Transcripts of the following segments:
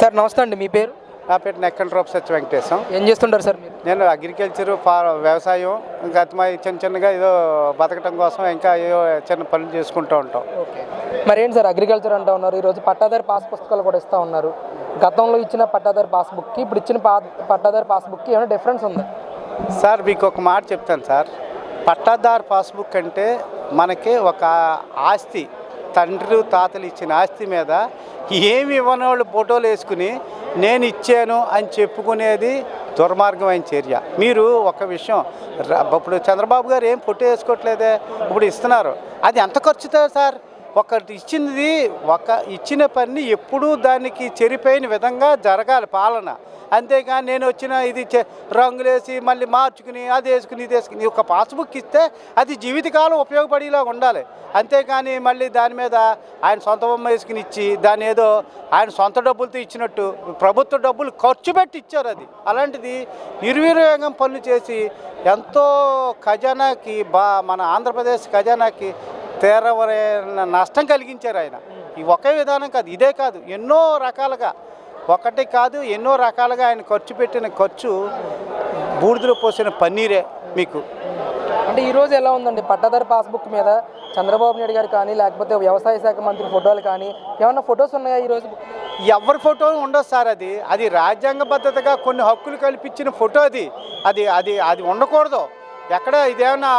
Sir నమస్తే అండి మీ పేరు? నా పేరు నెక్కల రూప సత్య వెంకటేశం. ఏం చేస్తుంటారు సార్ మీరు? నేను అగ్రికల్చర్ ఫా వ్యవసాయం ఇంకా మా చిన్న చిన్నగా ఏదో బతకటం కోసం ఇంకా ఏదో చిన్న పనులు చేసుకుంటూ ఉంటాం. ఓకే. మరి ఏంటి సార్ అగ్రికల్చర్ అంటా ఉన్నారు. ఈరోజు పట్టాదారి పాస్ పుస్తకాలు కూడా ఇస్తూ ఉన్నారు. గతంలో ఇచ్చిన పట్టాదారి పాస్బుక్కి ఇప్పుడు ఇచ్చిన పా పట్టాదారి పాస్బుక్కి ఏమైనా డిఫరెన్స్ ఉందా? సార్ మీకు ఒక మాట చెప్తాను సార్. పట్టాదార్ పాస్బుక్ అంటే మనకి ఒక ఆస్తి తండ్రి తాతలు ఇచ్చిన ఆస్తి మీద ఏమి ఇవ్వని వాళ్ళు ఫోటోలు వేసుకుని నేను ఇచ్చాను అని చెప్పుకునేది దుర్మార్గమైన చర్య. మీరు ఒక విషయం ఇప్పుడు చంద్రబాబు గారు ఏం ఫోటో వేసుకోవట్లేదే? ఇప్పుడు ఇస్తున్నారు. అది ఎంత ఖర్చుతో సార్? ఒకటి ఇచ్చినది ఒక ఇచ్చిన పని ఎప్పుడూ దానికి చెరిపోయిన విధంగా జరగాలి పాలన. అంతేగాని నేను వచ్చిన ఇది రంగులేసి మళ్ళీ మార్చుకుని అది వేసుకుని ఇది వేసుకుని ఒక పాస్బుక్ ఇస్తే అది జీవితకాలం ఉపయోగపడేలా ఉండాలి. అంతేకాని మళ్ళీ దాని మీద ఆయన సొంత బొమ్మ వేసుకుని ఇచ్చి దాని ఏదో ఆయన సొంత డబ్బులతో ఇచ్చినట్టు ప్రభుత్వ డబ్బులు ఖర్చు పెట్టి ఇచ్చారు అది. అలాంటిది నిర్వినియోగం పనులు చేసి ఎంతో ఖజానాకి బా మన ఆంధ్రప్రదేశ్ ఖజానాకి తీవ్రమైన నష్టం కలిగించారు ఆయన. ఈ ఒకే విధానం కాదు ఇదే కాదు ఎన్నో రకాలుగా. ఒకటి కాదు ఎన్నో రకాలుగా ఆయన ఖర్చు పెట్టిన ఖర్చు బూడిదలో పోసిన పన్నీరే మీకు. అంటే ఈ రోజు ఎలా ఉందండి? పట్టాదారి పాస్బుక్ మీద చంద్రబాబు నాయుడు గారు కానీ లేకపోతే వ్యవసాయ శాఖ మంత్రి ఫోటోలు కానీ ఏమైనా ఫొటోస్ ఉన్నాయా ఈరోజు ఎవరి ఫోటో ఉండదు సార్ అది. అది రాజ్యాంగబద్ధతగా కొన్ని హక్కులు కల్పించిన ఫోటో అది. అది అది అది ఉండకూడదు. ఎక్కడ ఇదేమన్నా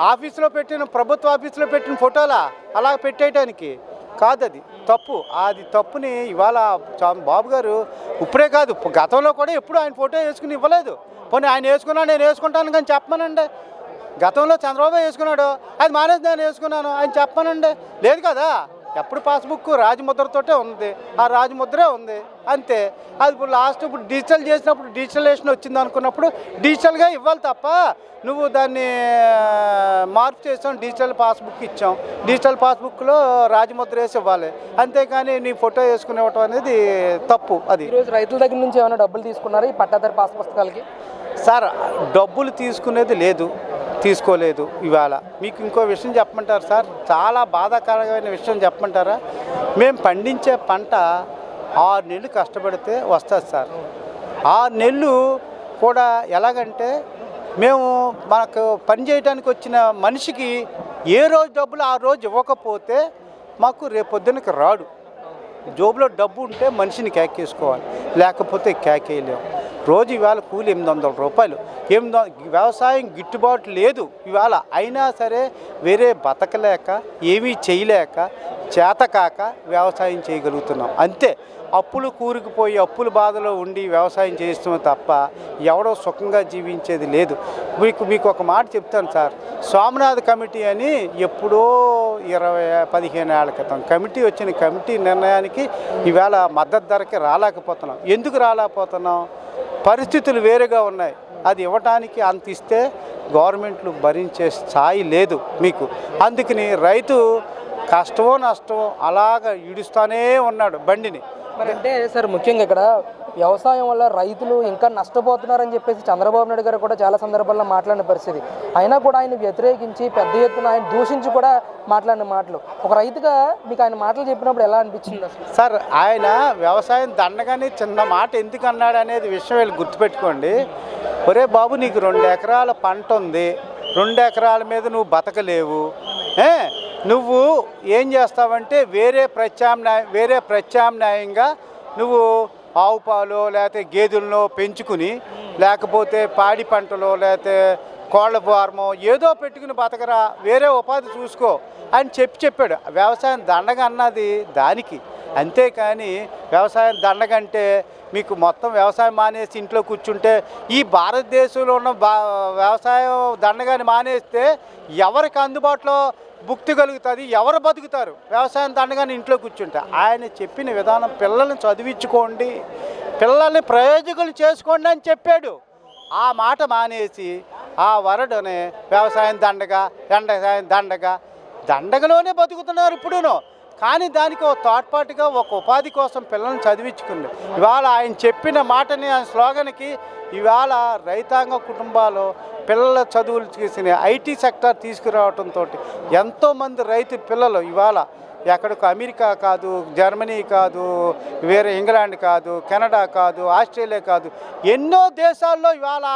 ఆఫీసులో పెట్టిన ప్రభుత్వ ఆఫీసులో పెట్టిన ఫోటోలా అలా పెట్టేయటానికి? కాదు అది తప్పు. అది తప్పుని ఇవాళ చా- బాబు గారు ఇప్పుడే కాదు గతంలో కూడా ఎప్పుడు ఆయన ఫోటో వేసుకుని ఇవ్వలేదు. పోనీ ఆయన వేసుకున్నా నేను వేసుకుంటాను కానీ చెప్పమనండి. గతంలో చంద్రబాబు వేసుకున్నాడు. అది మానేసి నేను వేసుకున్నాను ఆయన చెప్పమనండి. లేదు కదా? ఎప్పుడు పాస్బుక్ రాజముద్రతోటే ఉంది. ఆ రాజముద్రే ఉంది. అంతే. అది ఇప్పుడు లాస్ట్ ఇప్పుడు డిజిటల్ చేసినప్పుడు డిజిటలేషన్ వచ్చింది అనుకున్నప్పుడు డిజిటల్గా ఇవ్వాలి తప్ప నువ్వు దాన్ని మార్పు చేసాం డిజిటల్ పాస్బుక్ ఇచ్చాం డిజిటల్ పాస్బుక్లో రాజముద్ర వేసి ఇవ్వాలి. అంతేకాని నీ ఫోటో వేసుకుని ఇవ్వటం అనేది తప్పు అది. ఈరోజు రైతుల దగ్గర నుంచి ఏమైనా డబ్బులు తీసుకున్నారా? ఈ పట్టాదారి పాస్ పుస్తకాలకి? సార్ డబ్బులు తీసుకునేది లేదు. తీసుకోలేదు ఇవాళ. మీకు ఇంకో విషయం చెప్పమంటారు సార్? చాలా బాధాకరమైన విషయం చెప్పమంటారా? మేము పండించే పంట ఆరు నెలలు కష్టపడితే వస్తుంది సార్. ఆరు నెలలు కూడా ఎలాగంటే మేము మనకు పని చేయడానికి వచ్చిన మనిషికి ఏ రోజు డబ్బులు ఆ రోజు ఇవ్వకపోతే మాకు రేపొద్దునకి రాడు. జోబులో డబ్బు ఉంటే మనిషిని కేకేసుకోవాలి లేకపోతే కేకేయలేము రోజు ఇవాళ కూలి ఎనిమిది వందల రూపాయలు. ఎనిమిది వ్యవసాయం గిట్టుబాటు లేదు. ఇవాళ అయినా సరే వేరే బతకలేక ఏమీ చేయలేక చేతకాక వ్యవసాయం చేయగలుగుతున్నాం. అంతే. అప్పులు కూరుకుపోయి అప్పుల బాధలో ఉండి వ్యవసాయం చేస్తున్నాం తప్ప ఎవడో సుఖంగా జీవించేది లేదు. మీకు మీకు ఒక మాట చెప్తాను సార్. స్వామినాథ్ కమిటీ అని ఎప్పుడో ఇరవై పదిహేను ఏళ్ళ క్రితం కమిటీ వచ్చిన కమిటీ నిర్ణయానికి ఈవేళ మద్దతు ధరకి రాలేకపోతున్నాం. ఎందుకు రాలేకపోతున్నాం? పరిస్థితులు వేరుగా ఉన్నాయి. అది ఇవ్వటానికి అంత ఇస్తే గవర్నమెంట్లు భరించే స్థాయి లేదు మీకు. అందుకని రైతు కష్టమో నష్టమో అలాగ ఈడుస్తూనే ఉన్నాడు బండిని. మరి అంటే సార్ ముఖ్యంగా ఇక్కడ వ్యవసాయం వల్ల రైతులు ఇంకా నష్టపోతున్నారని చెప్పేసి చంద్రబాబు నాయుడు గారు కూడా చాలా సందర్భాల్లో మాట్లాడిన పరిస్థితి. అయినా కూడా ఆయన వ్యతిరేకించి పెద్ద ఎత్తున ఆయన దూషించి కూడా మాట్లాడిన మాటలు. ఒక రైతుగా మీకు ఆయన మాటలు చెప్పినప్పుడు ఎలా అనిపించింది సార్ ఆయన వ్యవసాయం దండగానే చిన్న మాట ఎందుకు అన్నాడు అనేది విషయం వీళ్ళు గుర్తుపెట్టుకోండి. ఒరే బాబు నీకు రెండు ఎకరాల పంట ఉంది. రెండు ఎకరాల మీద నువ్వు బతకలేవు. ఏ? నువ్వు ఏం చేస్తావంటే వేరే ప్రత్యామ్నాయ వేరే ప్రత్యామ్నాయంగా నువ్వు ఆవు పాలు లేకపోతే గేదెలను పెంచుకుని లేకపోతే పాడి పంటలో లేకపోతే కోళ్ళ ఫార్మో ఏదో పెట్టుకుని బతకరా వేరే ఉపాధి చూసుకో అని చెప్పి చెప్పాడు. వ్యవసాయం దండగ అన్నది దానికి. అంతేకాని వ్యవసాయం దండగంటే మీకు మొత్తం వ్యవసాయం మానేసి ఇంట్లో కూర్చుంటే ఈ భారతదేశంలో ఉన్న బా వ్యవసాయం దండగాని మానేస్తే ఎవరికి అందుబాటులో భుక్తి కలుగుతుంది? ఎవరు బతుకుతారు? వ్యవసాయం దండగాని ఇంట్లో కూర్చుంటే. ఆయన చెప్పిన విధానం పిల్లల్ని చదివించుకోండి. పిల్లల్ని ప్రయోజకులు చేసుకోండి అని చెప్పాడు. ఆ మాట మానేసి ఆ వరడునే వ్యవసాయం దండగా ఎండసాయం దండగా దండగలోనే బతుకుతున్నారు ఇప్పుడును. కానీ దానికి ఒక తోడ్పాటుగా ఒక ఉపాధి కోసం పిల్లల్ని చదివించుకుంది ఇవాళ ఆయన చెప్పిన మాటని ఆయన స్లోగన్కి ఇవాళ రైతాంగ కుటుంబాలు పిల్లల చదువులు చేసిన ఐటీ సెక్టర్ తీసుకురావడంతో ఎంతోమంది రైతు పిల్లలు ఇవాళ ఎక్కడికి అమెరికా కాదు జర్మనీ కాదు వేరే ఇంగ్లాండ్ కాదు కెనడా కాదు ఆస్ట్రేలియా కాదు ఎన్నో దేశాల్లో ఇవాళ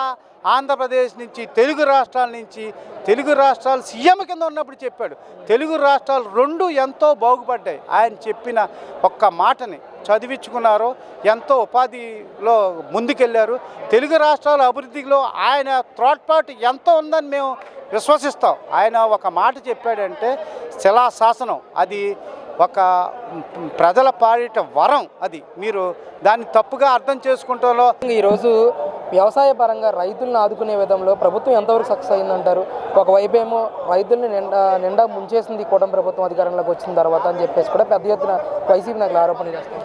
ఆంధ్రప్రదేశ్ నుంచి తెలుగు రాష్ట్రాల నుంచి తెలుగు రాష్ట్రాలు సీఎం కింద ఉన్నప్పుడు చెప్పాడు. తెలుగు రాష్ట్రాలు రెండు ఎంతో బాగుపడ్డాయి. ఆయన చెప్పిన ఒక్క మాటని చదివించుకున్నారు. ఎంతో ఉపాధిలో ముందుకెళ్ళారు తెలుగు రాష్ట్రాల అభివృద్ధిలో ఆయన త్రోడ్పాటు ఎంతో ఉందని మేము విశ్వసిస్తాం. ఆయన ఒక మాట చెప్పాడంటే శిలాశాసనం అది ఒక ప్రజల పాలిట వరం అది. మీరు దాన్ని తప్పుగా అర్థం చేసుకుంటాలో ఈరోజు వ్యవసాయ పరంగా రైతులను ఆదుకునే విధంలో ప్రభుత్వం ఎంతవరకు సక్సెస్ అయిందంటారు? ఒకవైపు ఏమో రైతుల్ని నిండా నిండా ముంచేసింది కూటమి ప్రభుత్వం అధికారంలోకి వచ్చిన తర్వాత అని చెప్పేసి కూడా పెద్ద ఎత్తున వైసీపీ నాకు ఆరోపణ చేస్తారు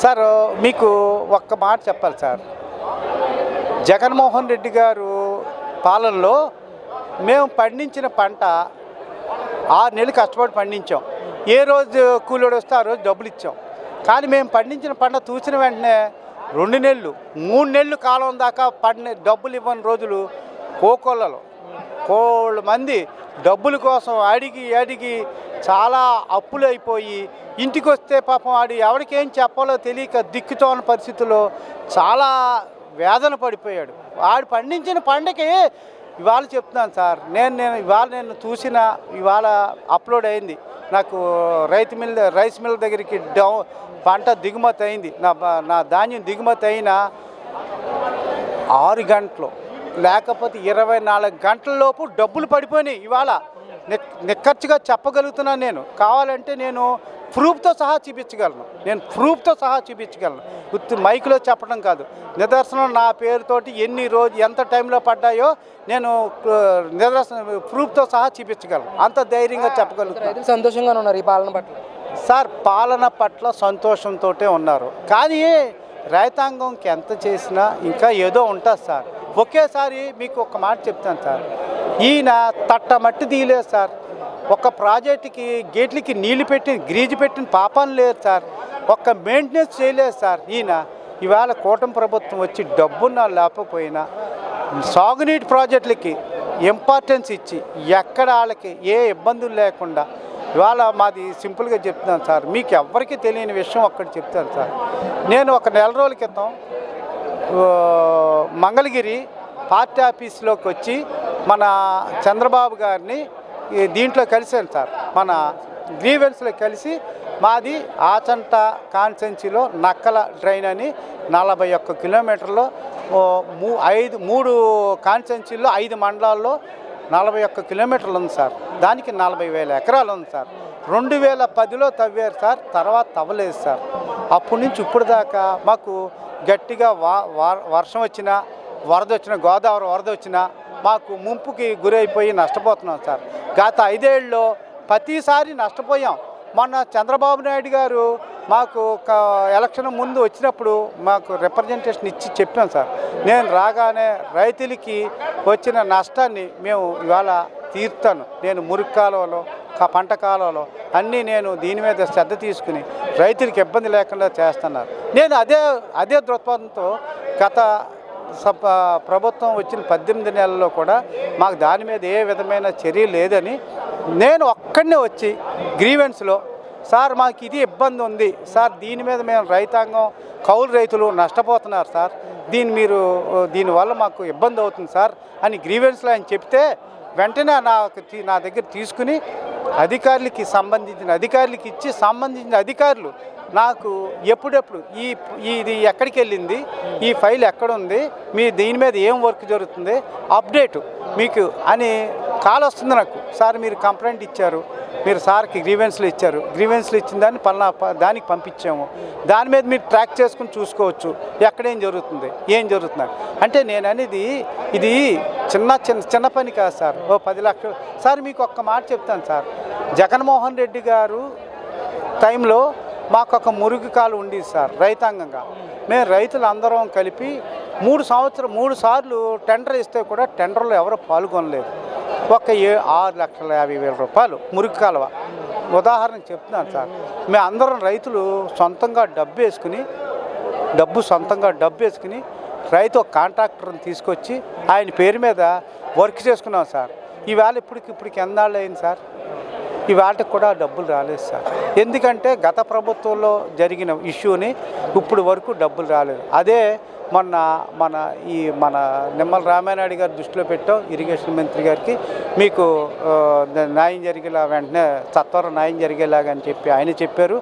సార్ మీకు ఒక్క మాట చెప్పాలి సార్. జగన్మోహన్ రెడ్డి గారు పాలనలో మేము పండించిన పంట ఆరు నెలలు కష్టపడి పండించాం. ఏ రోజు కూలోడు వస్తే ఆ రోజు డబ్బులు ఇచ్చాం. కానీ మేము పండించిన పంట చూసిన వెంటనే రెండు నెలలు మూడు నెలలు కాలం దాకా పండి డబ్బులు ఇవ్వని రోజులు కోకోళ్ళలో కోళ్ళ మంది డబ్బుల కోసం అడిగి అడిగి చాలా అప్పులు అయిపోయి ఇంటికి వస్తే పాపం ఆడి ఎవరికేం చెప్పాలో తెలియక దిక్కుతోన పరిస్థితుల్లో చాలా వేదన పడిపోయాడు. ఆడు పండించిన పంటకి ఇవాళ చెప్తున్నాను సార్. నేను నేను ఇవాళ నేను చూసిన ఇవాళ అప్లోడ్ అయింది. నాకు రైతు మిల్ రైస్ మిల్ దగ్గరికి డౌ పంట దిగుమతి అయింది. నా నా ధాన్యం దిగుమతి అయిన ఆరు గంటలు. లేకపోతే ఇరవై నాలుగు గంటలలోపు డబ్బులు పడిపోయినాయి ఇవాళ. నిక్ నిక్కచ్చిగా చెప్పగలుగుతున్నాను నేను. కావాలంటే నేను ప్రూఫ్తో సహా చూపించగలను. నేను ప్రూఫ్తో సహా చూపించగలను. మైక్లో చెప్పడం కాదు. నిదర్శనం నా పేరుతోటి ఎన్ని రోజు ఎంత టైంలో పడ్డాయో నేను నిదర్శనం ప్రూఫ్తో సహా చూపించగలను. అంత ధైర్యంగా చెప్పగలుగుతాను రైతులు సంతోషంగానే ఉన్నారు ఈ పాలన పట్ల. సార్ పాలన పట్ల సంతోషంతో ఉన్నారు. కానీ రైతాంగంకి ఎంత చేసినా ఇంకా ఏదో ఉంటుంది సార్. ఒకేసారి మీకు ఒక మాట చెప్తాను సార్. ఈయన తట్ట మట్టి తీయలేదు సార్. ఒక ప్రాజెక్టుకి గేట్లకి నీళ్ళు పెట్టి గ్రీజు పెట్టిన పాపం లేదు సార్. ఒక్క మెయింటెనెన్స్ చేయలేదు సార్. ఈయన ఇవాళ కూటమి ప్రభుత్వం వచ్చి డబ్బున్న లేకపోయినా సాగునీటి ప్రాజెక్టులకి ఇంపార్టెన్స్ ఇచ్చి ఎక్కడ వాళ్ళకి ఏ ఇబ్బందులు లేకుండా ఇవాళ మాది సింపుల్గా చెప్తున్నాను సార్. మీకు ఎవ్వరికీ తెలియని విషయం ఒక్కటి చెప్తాను సార్. నేను ఒక నెల రోజుల క్రితం మంగళగిరి పార్టీ ఆఫీస్లోకి వచ్చి మన చంద్రబాబు గారిని దీంట్లో కలిసాను సార్. మన గ్రీవెన్స్లో కలిసి మాది ఆచంట కాన్సెన్సీలో నక్కల డ్రైన్ అని నలభై ఒక్క కిలోమీటర్లో మూ ఐదు మూడు కాన్సెన్సీల్లో ఐదు మండలాల్లో నలభై ఒక్క కిలోమీటర్లు ఉంది సార్. దానికి నలభై వేల ఎకరాలు ఉంది సార్. రెండు వేల పదిలో తవ్వారు సార్ తర్వాత తవ్వలేదు సార్. అప్పటి నుంచి ఇప్పుడు దాకా మాకు గట్టిగా వా వర్షం వచ్చినా వరద వచ్చినా గోదావరి వరద వచ్చినా మాకు ముంపుకి గురైపోయి నష్టపోతున్నాం సార్. గత ఐదేళ్ళలో ప్రతిసారి నష్టపోయాం. మొన్న చంద్రబాబు నాయుడు గారు మాకు ఒక ఎలక్షన్ ముందు వచ్చినప్పుడు మాకు రిప్రజెంటేషన్ ఇచ్చి చెప్పాం సార్. నేను రాగానే రైతులకి వచ్చిన నష్టాన్ని మేము ఇవాళ తీర్తాను. నేను మురికి కాలువలో పంట కాలంలో అన్నీ నేను దీని మీద శ్రద్ధ తీసుకుని రైతులకి ఇబ్బంది లేకుండా చేస్తున్నారు. నేను అదే అదే దృక్పథంతో గత ప్రభుత్వం వచ్చిన పద్దెనిమిది నెలల్లో కూడా మాకు దాని మీద ఏ విధమైన చర్య లేదని నేను ఒక్కడనే వచ్చి గ్రీవెన్స్లో సార్ మాకు ఇది ఇబ్బంది ఉంది. సార్ దీని మీద మేము రైతాంగం కౌలు రైతులు నష్టపోతున్నారు సార్. దీన్ని మీరు దీనివల్ల మాకు ఇబ్బంది అవుతుంది సార్ అని గ్రీవెన్స్లో ఆయన చెప్తే వెంటనే నాకు నా దగ్గర తీసుకుని అధికారులకి సంబంధించిన అధికారులకి ఇచ్చి సంబంధించిన అధికారులు నాకు ఎప్పుడెప్పుడు ఈ ఇది ఎక్కడికి వెళ్ళింది ఈ ఫైల్ ఎక్కడ ఉంది మీ దీని మీద ఏం వర్క్ జరుగుతుంది అప్డేట్ మీకు అని కాల్ వస్తుంది నాకు. సార్ మీరు కంప్లైంట్ ఇచ్చారు మీరు సార్కి గ్రీవెన్స్లు ఇచ్చారు గ్రీవెన్స్లు ఇచ్చిన దాన్ని పలానా ప- దానికి పంపించాము. దాని మీద మీరు ట్రాక్ చేసుకుని చూసుకోవచ్చు ఎక్కడేం జరుగుతుంది ఏం జరుగుతుంది అంటే నేను అనేది ఇది చిన్న చిన్న చిన్న పని కాదు సార్. ఓ పది లక్షలు. సార్ మీకు ఒక్క మాట చెప్తాను సార్. జగన్మోహన్ రెడ్డి గారు టైంలో మాకు ఒక మురుగు కాలు ఉండేది సార్ రైతాంగంగా. మేము రైతులు అందరం కలిపి మూడు సంవత్సరం మూడు సార్లు టెండర్ ఇస్తే కూడా టెండర్లో ఎవరు పాల్గొనలేదు. ఒక ఏ ఆరు లక్షల యాభై వేల రూపాయలు మురుగు కాలువ. ఉదాహరణకు చెప్తున్నాను సార్. మేము అందరం రైతులు సొంతంగా డబ్బు వేసుకుని డబ్బు సొంతంగా డబ్బు వేసుకుని రైతు కాంట్రాక్టర్ని తీసుకొచ్చి ఆయన పేరు మీద వర్క్ చేసుకున్నాం సార్. ఈవేళ ఇప్పటికి ఇప్పటికి ఎన్నాళ్ళు అయింది సార్? ఇవాటికి కూడా డబ్బులు రాలేదు సార్. ఎందుకంటే గత ప్రభుత్వంలో జరిగిన ఇష్యూని ఇప్పుడు వరకు డబ్బులు రాలేదు. అదే మొన్న మన ఈ మన నిమ్మల రామానాయుడు గారు దృష్టిలో పెట్టాం. ఇరిగేషన్ మంత్రి గారికి మీకు న్యాయం జరిగేలా వెంటనే సత్వరం న్యాయం జరిగేలాగా అని చెప్పి ఆయన చెప్పారు.